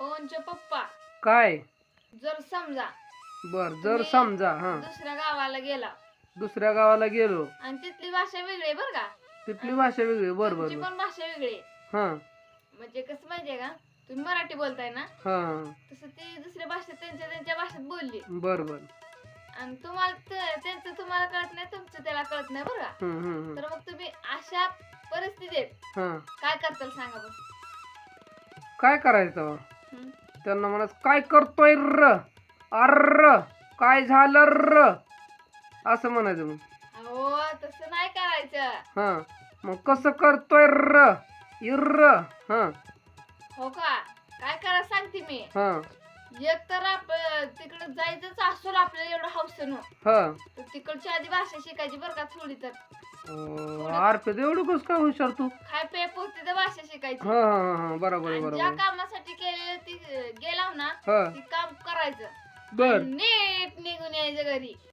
पवनचे पप्पा. काय? जर समजा बर जर समजा हा. दुसऱ्या गावाला गेला. दुसऱ्या गावाला गेलो. आणि तिथली भाषा वेगळी आहे बरं का? तिथली भाषा वेगळी बर बर तुमची बर पण भाषा वेगळी आहे. हा. म्हणजे कसं माहितीये का? तुम्ही मराठी बोलताय ना? हा. तसं ती दुसऱ्या भाषेत त्यांच्या त्यांच्या भाषेत बोलली. बर बर. आणि तुम्हाला ते- त्यांचं तुम्हाला कळत नाही तुमचं त्याला कळत नाही बरं का? हम्म हम्म हम्म. तर मग तुम्ही अशा परिस्थितीत हा. काय करताल सांगा बरं? काय करायचं? त्यांना म्हणा काय करतोय र? अर काय झालं र? असं म्हणायचं मग. अहो तसं नाही करायचं. हा मग कसं करतोय र? इर हा. हो का? काय करा सांगते मी. हा. एक तर आप तिकडे जायचंच असतो आपल्याला एवढं हौसन. हा. तर तिकडची आधी भाषा शिकायची बरं का थोडी तर. आरपे एवढं कस काय हुशार तू? काय पे पुरती तर भाषा शिकायची. हा हा हा हा. बरोबर आणि ज्या बरोबर कामासाठी गेलाव ना हा. ती काम करायचं. बर. नीट निघून यायचं घरी.